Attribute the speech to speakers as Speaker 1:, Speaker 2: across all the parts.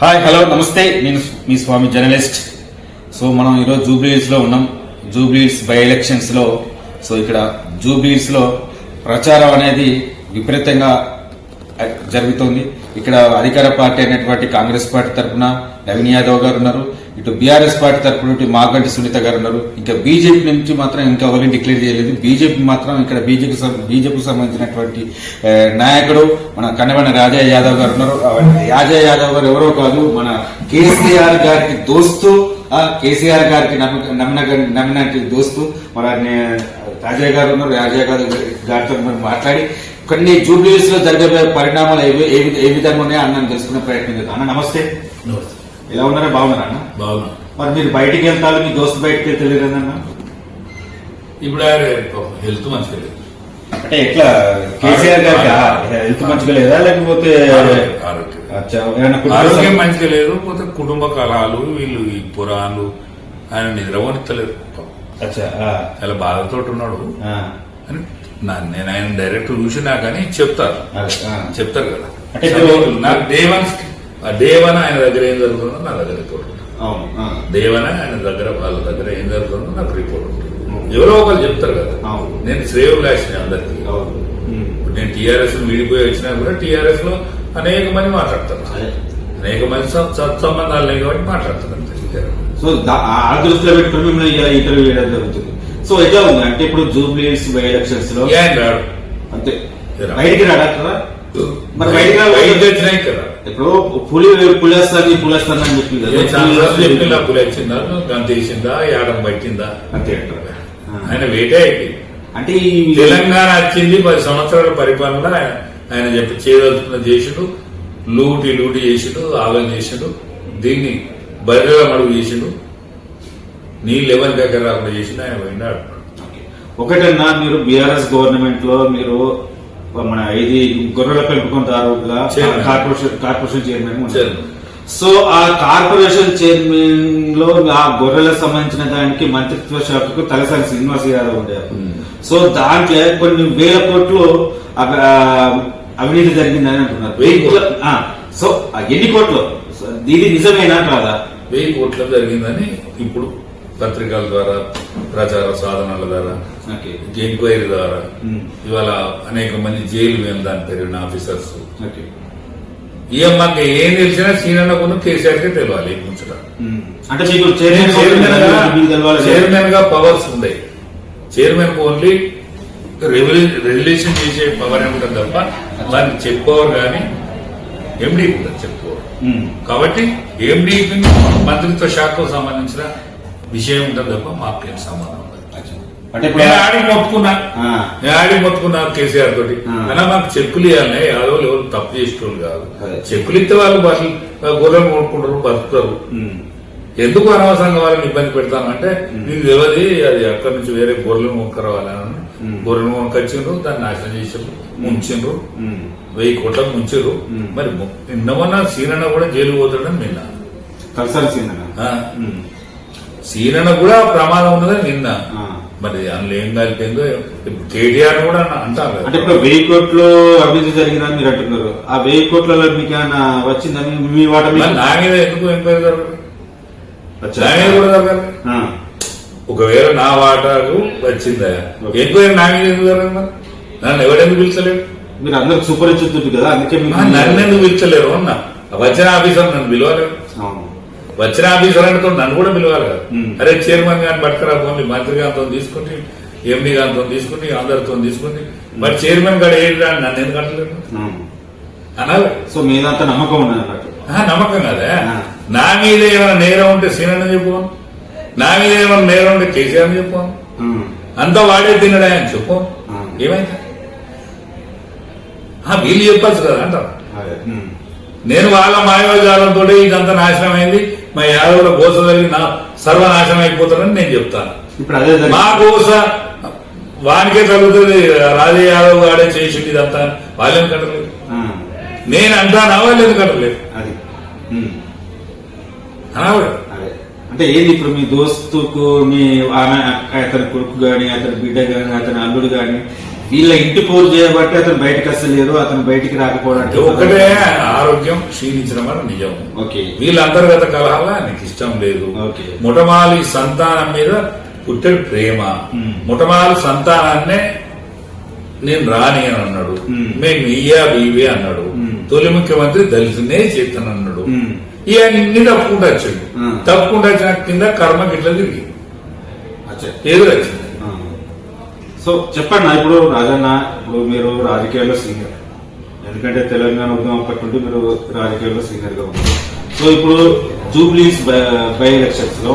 Speaker 1: Hi hello నమస్తే. నేను మీ స్వామి journalist. So మనం ఈరోజు జూబ్లీహిల్స్లో ఉన్నాం. జూబ్లీహిల్స్ బై ఎలక్షన్స్లో సో ఇక్కడ జూబ్లీహిల్స్లో ప్రచారం అనేది విపరీతంగా జరుగుతోంది జరుగుతుంది. ఇక్కడ అధికార పార్టీ అయినటువంటి కాంగ్రెస్ పార్టీ తరఫున నవీన్ యాదవ్ గారు ఉన్నారు. ఇటు బీఆర్ఎస్ పార్టీ తరఫున మాగంటి సునీత గారు ఉన్నారు. ఇంకా బీజేపీ నుంచి మాత్రం ఇంకా ఎవరిని డిక్లేర్ చేయలేదు. బీజేపీ మాత్రం ఇక్కడ బీజేపీ బీజేపీకి సంబంధించినటువంటి నాయకుడు మన కన్నబండ రాజా యాదవ్ గారు ఉన్నారు. రాజా యాదవ్ గారు ఎవరో కాదు మన కేసీఆర్ గారికి దోస్తు. కేసీఆర్ గారికి నమ్మిన నమ్మిన నమ్మినట్టు దోస్తు. మన రాజయ్య గారు ఉన్నారు. రాజయ్య గారు గారితో మాట్లాడి కొన్ని జూబ్లీస్లో జరిగే పరిణామాలు ఏ విధంగా ఉన్నాయో అన్న తెలుసుకునే ప్రయత్నం చేద్దాం. అన్న నమస్తే. ఎలా ఉన్నారా? బాగున్నారా అన్న?
Speaker 2: బాగున్నా.
Speaker 1: మరి మీరు బయటికి వెళ్తారు మీ దోస్తు బయటికి వెళ్తలేదన్న
Speaker 2: ఇప్పుడు ఆయన హెల్త్ మంచిగా లేదు.
Speaker 1: అంటే ఎట్లా? కేసీఆర్ గారికి హెల్త్ మంచిగా లేదా? లేకపోతే
Speaker 2: ఆరోగ్యం- మంచిగా లేదు పోతే కుటుంబ కలహాలు వీళ్ళు ఈ పురాణాలు ఆయన
Speaker 1: ఆ,
Speaker 2: చాలా బాధతో ఉన్నాడు.
Speaker 1: ఆ,
Speaker 2: అని నేను ఆయన డైరెక్ట్ చూసినా కానీ చెప్తారు. చెప్తారు కదా.
Speaker 1: అంటే.
Speaker 2: నాకు దేవన్ దేవన ఆయన దగ్గర ఏం జరుగుతుందో నా దగ్గర రిపోర్ట్ ఉంటుంది. దేవన ఆయన దగ్గర వాళ్ళ దగ్గర ఏం జరుగుతుందో నాకు రిపోర్ట్ ఉంటుంది. ఎవరో ఒకరు చెప్తారు కదా. నేను అందరికీ.
Speaker 1: అవును. ఉమ్,
Speaker 2: ఇప్పుడు నేను టీఆర్ఎస్ విడిపోయి వచ్చినా కూడా టీఆర్ఎస్లో అనేక మంది మాట్లాడతారు. అనేక మంది సత్ సత్సంబంధాలు లేవు కాబట్టి మాట్లాడతారు. అంతే.
Speaker 1: సో ఆ దృష్టిలో పెట్టుకుని మిమ్మల్ని ఇంటర్వ్యూ చేయడం జరుగుతుంది. సో ఎట్లా ఉంది? అంటే ఇప్పుడు జూబ్లీస్ బై
Speaker 2: ఎలక్షన్స్లో
Speaker 1: అంతే. బయటికి రాడట్రా మరి బయటికి
Speaker 2: కదా.
Speaker 1: ఇప్పుడు పులి పులేస్తాను పులేస్తాను అని చెప్పి కదా.
Speaker 2: ఏ ఛాన్సెస్ చెప్పిన అప్పులు వచ్చిందా? గంత వేసిందా యాడం పట్టిందా?
Speaker 1: అంతే.
Speaker 2: ఆయన వేటే
Speaker 1: అంటే ఈ
Speaker 2: తెలంగాణ వచ్చింది పది సంవత్సరాల పరిపాలన. ఆయన చెప్పి చేయదలుచుకున్న చేసుడు. లూటి లూటి చేసుడు ఆగం చేసుడు. దీన్ని బర్రెల మడుగు చేసుడు. నీళ్ళు ఎవరి దగ్గర రాకుండా చేసిండు ఆయన పోయినాడు
Speaker 1: ఒకటన్నా మీరు బీఆర్ఎస్ గవర్నమెంట్లో మీరు మన ఇది గొర్రెల పెంపకందారుగా. Corporation corporation chairman. సో ఆ కార్పొరేషన్ చైర్మన్లో ఆ గొర్రెలకు సంబంధించిన దానికి మంత్రిత్వ శాఖకు తలసాని శ్రీనివాస్ యాదవ్ ఉండేవారు సో దాంట్లో కొన్ని వేల కోట్లు అవినీతి జరిగిందని అంటున్నారు.
Speaker 2: వెయ్యి
Speaker 1: సో ఆ ఎన్ని కోట్లు? ఇది నిజమేనా కాదా?
Speaker 2: వెయ్యి కోట్ల జరిగిందని ఇప్పుడు పత్రికల ద్వారా ప్రచార సాధనాల ద్వారా ఎంక్వైరీ ద్వారా. ఇవాళ అనేక మంది జైలు మేము దాని పెరిగిన ఆఫీసర్స్. ఈ అమ్మకి ఏం తెలిసినా సీనన్నకును కేసీఆర్ కే తెలియాలి ముచ్చట.
Speaker 1: అంటే మీకు
Speaker 2: చైర్మన్గా
Speaker 1: మీకు
Speaker 2: పవర్స్ ఉన్నాయి చైర్మన్కు ఓన్లీ రెగ్యులేషన్ చేసే పవర్ ఉంటుంది తప్ప దానికి చెక్ పవర్ కానీ ఎండీ ఉంటుంది పవర్
Speaker 1: ఉమ్.
Speaker 2: కాబట్టి ఎండీ మంత్రిత్వ శాఖకు సంబంధించిన విషయం ఉంటుంది తప్ప మాకేం సంబంధం ఉండదు.
Speaker 1: అంటే ఇప్పుడు
Speaker 2: ఆడి మొత్తుకున్నా.
Speaker 1: ఆ,
Speaker 2: నేను ఆడి మొత్తుకున్నా కేసీఆర్ తోటి. అలా మాకు చెక్కులు ఇవ్వాలి యాదవ్ ఎవరు తప్పు చేసేటోళ్ళు కాదు. చెక్కులు ఇస్తే వాళ్ళు బస్సులు గొర్రెలు కొనుక్కుంటారు బతుకుతారు. ఎందుకు అనవసరంగా వాళ్ళని ఇబ్బంది పెడతామంటే నీకు తెలియదు అది అక్కడి నుంచి వేరే గొర్రెలు కొనుక్కరావాలని
Speaker 1: మ్మ్.
Speaker 2: గొర్రెలు కొనుకొచ్చిండ్రు దాన్ని నాశనం చేసిండ్రు ముంచిండ్రు. వెయ్యి కోట్లకు ముంచారు. మరి నిన్నమన్నా సీనన్న కూడా జైలు పోతాడని నిన్న.
Speaker 1: తలసాని సింధన.
Speaker 2: సీనన్న కూడా ప్రమాదం ఉన్నదని నిన్న. మరి అందులో ఏం కలిపిందో కేటీఆర్ కూడా అంటారు.
Speaker 1: అంటే ఇప్పుడు వెయ్యి కోట్లు అభివృద్ధి జరిగిందని మీరు అంటున్నారు ఆ వెయ్యి కోట్లలో మీకు ఏమైనా వచ్చిందని మీ వాట
Speaker 2: నా మీద ఎందుకు ఎంక్వైరీ జరగదు
Speaker 1: వచ్చా?
Speaker 2: నా మీద కూడా జరగాలి. ఒకవేళ నా వాటాకు వచ్చిందా. ఎంక్వైరీ నా మీద ఎందుకు జరగదు? నన్ను ఎవడెందుకు పిలిచలేడు
Speaker 1: మీరు అందరికి సుపరిచితుడు కదా అందుకే
Speaker 2: నన్ను ఎందుకు పిలిచలేరు అన్న వచ్చిన ఆఫీసర్ నన్ను పిలవలేరు
Speaker 1: అవును.
Speaker 2: వచ్చిన ఆఫీసర్ అంటే నన్ను కూడా పిలవాలి కదా. అరే చైర్మన్ గారిని పట్టుకురా పోండి మంత్రి గారితో తీసుకుని ఎండి గారితో తీసుకుని అందరితో తీసుకుని మరి చైర్మన్ గారు ఏంటి అని నన్ను ఎందుకు అంటలేదు. అనాలి.
Speaker 1: సో మీదంతా నమ్మకం
Speaker 2: నమ్మకం కదా. నా మీద ఏమైనా నేరం ఉంటే సీనన్న చెప్పు? నా మీద ఏమైనా నేరం ఉంటే కేసీఆర్ చెప్పు?
Speaker 1: ఉమ్.
Speaker 2: అంతా వాడే తినడా అని చెప్పు. ఏమైంది? వీళ్ళు చెప్పచ్చు కదా అంటారు. నేను వాళ్ళ మాయాజాలంతో ఇదంతా నాశనం అయింది మా యాదవుల గోస జరిగి నా సర్వనాశనం అయిపోతానని నేను చెప్తాను. మా గోస వానికే తగ్గుతుంది రాజయ్య యాదవ్ గాడే చేసింది ఇదంతా వాళ్ళేం కట్టలేదు. నేను అంటానా వాళ్ళు ఎందుకు కట్టలేదు?
Speaker 1: అది. అంటే ఏంది ఇప్పుడు మీ దోస్తుకు మీ ఆమె అతని కొడుకు గాని అతని బిడ్డ గాని అతని అల్లుడు గాని వీళ్ళ ఇంటి పోరు చేయబట్టి అతను బయటకు వస్తలేరు అతను బయటికి రాకపోవడానికి
Speaker 2: ఒకటే ఆరోగ్యం క్షీణించడం వల్ల నిజం
Speaker 1: ఓకే
Speaker 2: వీళ్ళ అంతర్గత కలహాల ఆయనకి ఇష్టం లేదు
Speaker 1: ఓకే.
Speaker 2: ముఠమాలి సంతానం మీద పుట్టెడు ప్రేమ. ముఠమాలి సంతానాన్నే నేను రాని అని అన్నాడు
Speaker 1: మ్మ్.
Speaker 2: ఇయ్యా బీవే అన్నాడు. తొలి ముఖ్యమంత్రి దళితునే చేస్తాను అన్నాడు అన్ని తప్పుకుంటూ వచ్చాడు. తప్పుకుంటూ వచ్చిన కింద కర్మ గిట్ల తిరిగి
Speaker 1: అచ్చా. సో చెప్పండి నా ఇప్పుడు రాజన్న ఇప్పుడు మీరు రాజకీయాల్లో సీనియర్. ఎందుకంటే తెలంగాణ ఉద్యమం నుండి మీరు రాజకీయాల్లో సీనియర్గా ఉన్నారు. సో ఇప్పుడు జూబ్లీస్ బై ఎలక్షన్స్లో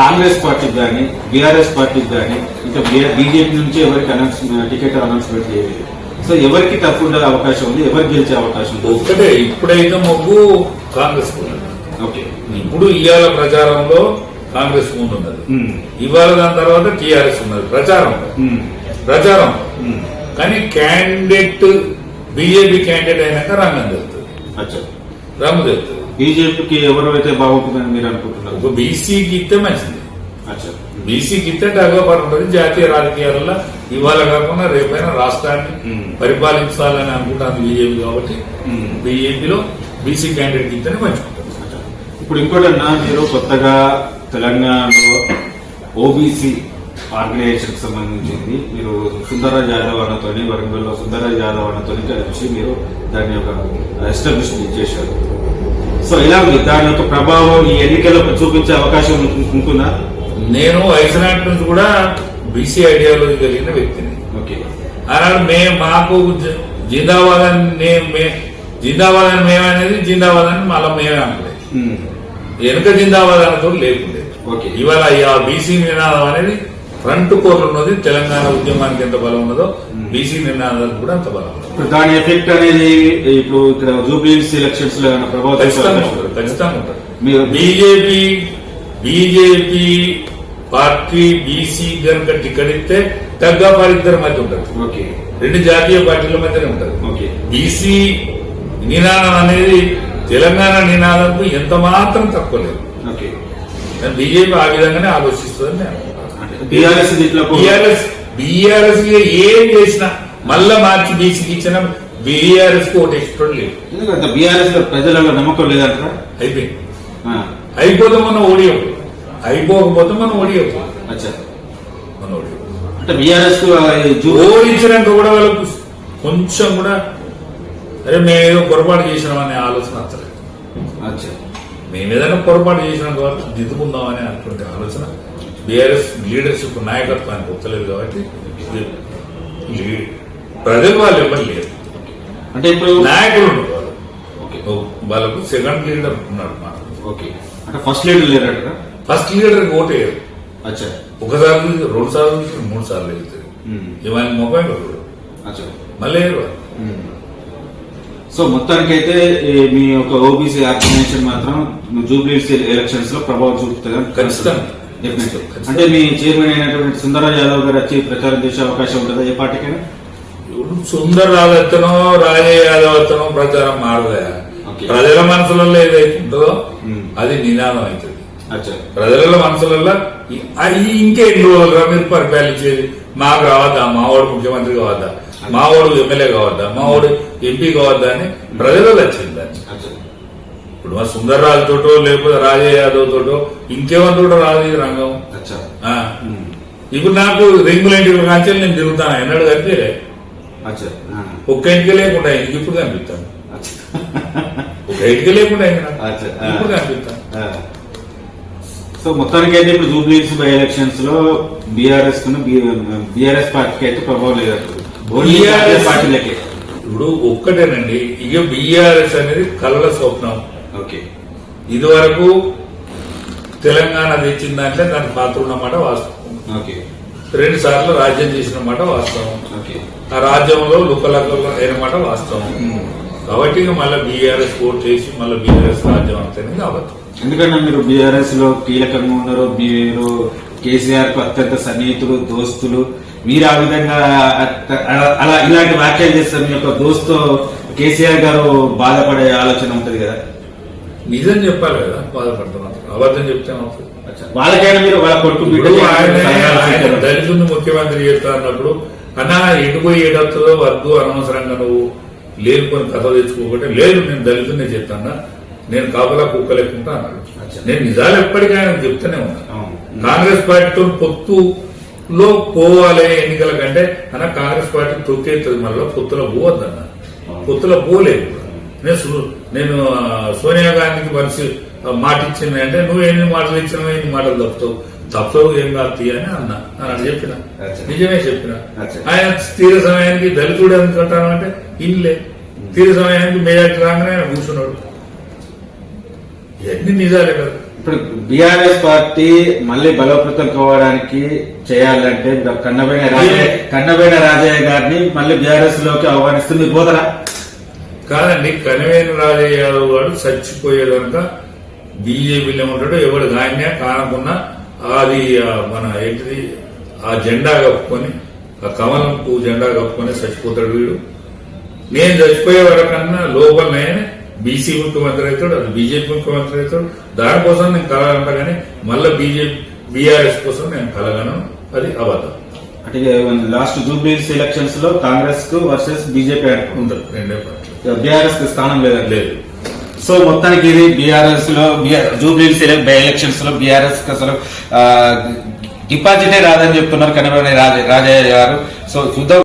Speaker 1: కాంగ్రెస్ పార్టీకి కానీ బీఆర్ఎస్ పార్టీకి కానీ ఇంకా బీజేపీ నుంచి ఎవరికి అనౌన్స్ టికెట్ అనౌన్స్మెంట్ చేయలేదు. సో ఎవరికి తప్పు అవకాశం ఉంది ఎవరికి గెలిచే అవకాశం ఉంది?
Speaker 2: ఒక్కటే ఇప్పుడైతే మొగ్గు కాంగ్రెస్.
Speaker 1: ఓకే.
Speaker 2: ఇప్పుడు ఇవాళ ప్రచారంలో కాంగ్రెస్ ముందు ఉన్నది. ఇవాళ దాని తర్వాత టీఆర్ఎస్ ఉన్నది ప్రచారం. ప్రచారం. కానీ క్యాండిడేట్ బీజేపీ క్యాండిడేట్ అయినాక రంగం తెలుస్తుంది
Speaker 1: అచ్చా
Speaker 2: రంగు తెలుస్తుంది
Speaker 1: బీజేపీకి ఎవరు అయితే బాగుంటుందని మీరు అనుకుంటున్నారు
Speaker 2: బీసీకి ఇస్తే మంచిది
Speaker 1: అచ్చా
Speaker 2: బీసీకి ఇస్తే ఉంటుంది జాతీయ రాజకీయాలలో ఇవాళ కాకుండా రేపైనా రాష్ట్రాన్ని. పరిపాలించాలని అనుకుంటాను బీజేపీ కాబట్టి. బీజేపీలో బీసీ క్యాండిడేట్ ఇస్తేనే
Speaker 1: అచ్చా. ఇప్పుడు ఇంకోటన్నా మీరు కొత్తగా తెలంగాణలో ఓబీసీ ఆర్గనైజేషన్ సంబంధించింది. మీరు సుందరరాజ్ యాదవ్ అన్నతో వరంగల్లో సుందరరాజ్ యాదవ్ అన్నతో కలిసి మీరు దాని యొక్క ఎస్టాబ్లిష్మెంట్ చేశారు. సో ఇలా ఉంది దాని యొక్క ప్రభావం ఈ ఎన్నికల్లో చూపించే అవకాశం ఉంటుందా?
Speaker 2: నేను ఐసనాట్ నుంచి కూడా బీసీ ఐడియాలజీ కలిగిన వ్యక్తిని.
Speaker 1: ఓకే.
Speaker 2: ఆనాడు మేము మాకు జిందాబాద్ అని జిందాబాద్ అని మేమనేది జిందాబాద్ అని మళ్ళీ మేమే అనలేదు. వెనుక జిందాబాద్ అనతో లేకుండే. ఇవాళ బీసీ నినాదం అనేది ఫ్రంట్ కోర్ ఉన్నది తెలంగాణ ఉద్యమానికి ఎంత బలం ఉన్నదో బీసీ నినాదానికి కూడా అంత బలం
Speaker 1: దాని ఎఫెక్ట్ అనేది ఇప్పుడు ఇక్కడ జూబ్లీస్ ఎలక్షన్స్లో ప్రభావం
Speaker 2: ఖచ్చితంగా ఉంటుంది బీజేపీ బీజేపీ పార్టీ బీసీ కనుక టికెట్ ఇస్తే తగ్గ ఇద్దరి మధ్య ఉంటుంది.
Speaker 1: ఓకే.
Speaker 2: రెండు జాతీయ పార్టీల మధ్యనే ఉంటుంది.
Speaker 1: ఓకే.
Speaker 2: బీసీ నినాదం అనేది తెలంగాణ నినాదంకు ఎంత మాత్రం తక్కువ లేదు.
Speaker 1: ఓకే.
Speaker 2: బీజేపీ ఆ విధంగానే ఆలోచిస్తుందని నేను బీఆర్ఎస్ బీఆర్ఎస్ ఏం చేసినా మళ్ళా మార్చి బీసీకి ఇచ్చిన బీఆర్ఎస్కు ఒకటి ఎక్స్ట్రా లేదు
Speaker 1: ఎందుకంటే బీఆర్ఎస్లో ప్రజలలో నమ్మకం లేదంటారా?
Speaker 2: అయిపోయింది. అయిపోతే మనం ఓడియం. అయిపోకపోతే మనం ఓడియం.
Speaker 1: అచ్చా.
Speaker 2: మన ఓడియం.
Speaker 1: అంటే బీఆర్ఎస్కు ఆ, ఈ జూ-
Speaker 2: ఓడించినాక కూడా వాళ్ళకు కొంచెం కూడా అరే మేము ఏదో పొరపాటు చేసినామనే ఆలోచన
Speaker 1: అచ్చా
Speaker 2: మేము ఏదైనా పొరపాటు చేసిన కాబట్టి దిద్దుకుందామని అనుకుంటే ఆలోచన. బీఆర్ఎస్ లీడర్షిప్ నాయకత్వానికి వస్తలేదు కాబట్టి ప్రజలు వాళ్ళు ఎవరు లేరు.
Speaker 1: అంటే ఇప్పుడు
Speaker 2: నాయకులు వాళ్ళకు సెకండ్ లీడర్ ఉన్నాడు మా
Speaker 1: ఓకే. అంటే ఫస్ట్ లీడర్ లేరంటారా
Speaker 2: ఫస్ట్ లీడర్ ఓటే
Speaker 1: అచ్చా.
Speaker 2: ఒకసారి చూసి, రెండు సార్లు మూడు సార్లు
Speaker 1: ఉమ్,
Speaker 2: ఇవాళ మొబైల్ మళ్ళీ.
Speaker 1: సో మొత్తానికైతే ఈ మీ యొక్క ఓబీసీ ఆర్గనైజేషన్ మాత్రం జూబ్లీస్ ఎలక్షన్స్లో ప్రభావం చూపుతుంది
Speaker 2: ఖచ్చితంగా.
Speaker 1: అంటే మీ చైర్మన్ అయినటువంటి సుందరరాజ్ యాదవ్ గారు వచ్చి ప్రచారం చేసే అవకాశం ఉంటుందా ఏ పార్టీకైనా?
Speaker 2: ఇప్పుడు సుందర్ రాజత్తనో రాజే యాదవత్తనో ప్రచారం మారదా. ప్రజల మనసులలో ఏదైతే ఉంటుందో. అది నినాదం అవుతుంది.
Speaker 1: అచ్చా.
Speaker 2: ప్రజల మనసులలో ఇంకెన్ని రోజులుగా మీరు పరిపాలించేది? మాకు రావద్దా మావాడు ముఖ్యమంత్రి కావద్దా? మావాడు ఎమ్మెల్యే కావద్దా? మావాడు ఎంపీ కావద్దా అని ప్రజలలో వచ్చింది దాన్ని
Speaker 1: అచ్చా
Speaker 2: ఇప్పుడు మా సుందర్రాజు తోటో లేకపోతే రాజే యాదవ్ తోటో రాదు ఇది రంగం. ఇప్పుడు నాకు రింగులేంటి కాంచెలు నేను తిరుగుతాను ఎన్నడు కనిపించలే. ఒక్క ఇంటికి లేకుండా ఇంటికి ఇప్పుడు కనిపిస్తాను ఒక ఇంటికి లేకుండా. ఇప్పుడు కనిపిస్తాను.
Speaker 1: సో మొత్తానికి అయితే ఇప్పుడు జూబ్లీస్ బై ఎలక్షన్స్లో బీఆర్ఎస్ బీఆర్ఎస్ పార్టీకి అయితే ప్రభావం
Speaker 2: BRS
Speaker 1: జాతీయ పార్టీలకే.
Speaker 2: ఇప్పుడు ఒక్కటేనండి ఇక బిఆర్ఎస్ అనేది కళ్ళ స్వప్నం.
Speaker 1: ఓకే.
Speaker 2: ఇది వరకు తెలంగాణ తెచ్చిన దాంట్లో దాని పాత్ర ఉన్నమాట వాస్తవం.
Speaker 1: ఓకే.
Speaker 2: రెండు సార్లు రాజ్యం చేసిన మాట వాస్తవం.
Speaker 1: ఓకే.
Speaker 2: ఆ రాజ్యంలో లుకలకలు అయిన మాట వాస్తవం. కాబట్టి ఇక మళ్ళీ బీఆర్ఎస్ ఓట్ చేసి మళ్ళీ బీఆర్ఎస్ రాజ్యం అంతేనే కాబట్టి
Speaker 1: ఎందుకంటే మీరు బీఆర్ఎస్లో కీలకంగా ఉన్నారు మీరు కేసీఆర్కు అత్యంత సన్నిహితులు దోస్తులు. మీరు ఆ విధంగా అలా- ఇలాంటి వ్యాఖ్యలు చేస్తే మీ యొక్క దోస్తు కేసీఆర్ గారు బాధపడే ఆలోచన ఉంటది కదా?
Speaker 2: నిజం చెప్పాలి కదా బాధపడుతున్నాం అబద్ధం చెప్తే అవుతుంది
Speaker 1: వాళ్ళకైనా మీరు వాళ్ళ కొట్టు
Speaker 2: దళితుని ముఖ్యమంత్రి చేస్తా అన్నప్పుడు అన్నా ఎడిపోయి ఏడవుతుందో వద్దు అనవసరంగా నువ్వు లేనుకొని కథ తెచ్చుకోకుంటే లేదు నేను దళితున్నే చెప్తాను నేను కాపలా కుక్క లేకుండా అన్నాడు. నేను నిజాలు ఎప్పటికీ ఆయన చెప్తూనే ఉన్నాను. కాంగ్రెస్ పార్టీతో పొత్తులో పోవాలి ఎన్నికల కంటే అన్న కాంగ్రెస్ పార్టీ తొక్కేస్తుంది మళ్ళీ పొత్తులో పోవద్దన్న. పొత్తులో పోలేదు. నేను నేను సోనియా గాంధీకి మనిషి మాట ఇచ్చింది అంటే నువ్వు ఎన్ని మాటలు ఇచ్చినావు ఎన్ని మాటలు తప్పుతావు? తప్పుతావు ఏం కాదు అని అన్న. అని చెప్పిన. నిజమే చెప్పిన. ఆయన తీర సమయానికి దళితుడు ఎందుకంటాను అంటే ఇల్లే. తీర సమయానికి మెజార్టీ రాగానే ఆయన కూర్చున్నాడు. ఇవన్నీ నిజాలే కదా
Speaker 1: ఇప్పుడు బీఆర్ఎస్ పార్టీ మళ్ళీ బలోపేతం కావడానికి చేయాలంటే కన్నబైన రాజయ్య కన్నబైన రాజయ్య గారిని మళ్ళీ బీఆర్ఎస్లోకి ఆహ్వానిస్తుంది పోదరా
Speaker 2: కాదండి కనివేని రాజయ్య యాదవ్ గారు చచ్చిపోయేదంతా బీజేపీలో ఉంటాడు ఎవడు గాయనే కానకున్నా అది మన ఏంటిది ఆ జెండా కప్పుకొని ఆ కమలం పువ్వు జెండా కప్పుకొని చచ్చిపోతాడు వీడు. నేను చచ్చిపోయే వరకన్నా లోపలనే బీసీ ముఖ్యమంత్రి అవుతాడు అది బీజేపీ ముఖ్యమంత్రి అవుతాడు దానికోసం నేను కలగంట కానీ మళ్ళీ బీజేపీ బీఆర్ఎస్ కోసం నేను కలగను. అది అబద్ధం.
Speaker 1: అంటే లాస్ట్ జూబ్లీస్ ఎలక్షన్స్లో కాంగ్రెస్కు వర్సెస్ బీజేపీ
Speaker 2: రెండే
Speaker 1: బీఆర్ఎస్కు స్థానం లేదండి.
Speaker 2: లేదు.
Speaker 1: సో మొత్తానికి ఇది బీఆర్ఎస్లో జూబ్లీస్ బై ఎలక్షన్స్లో బీఆర్ఎస్కి అసలు డిపాజిటే రాదని చెప్తున్నారు కనిపని రాజయ్య గారు. సో చూద్దాం.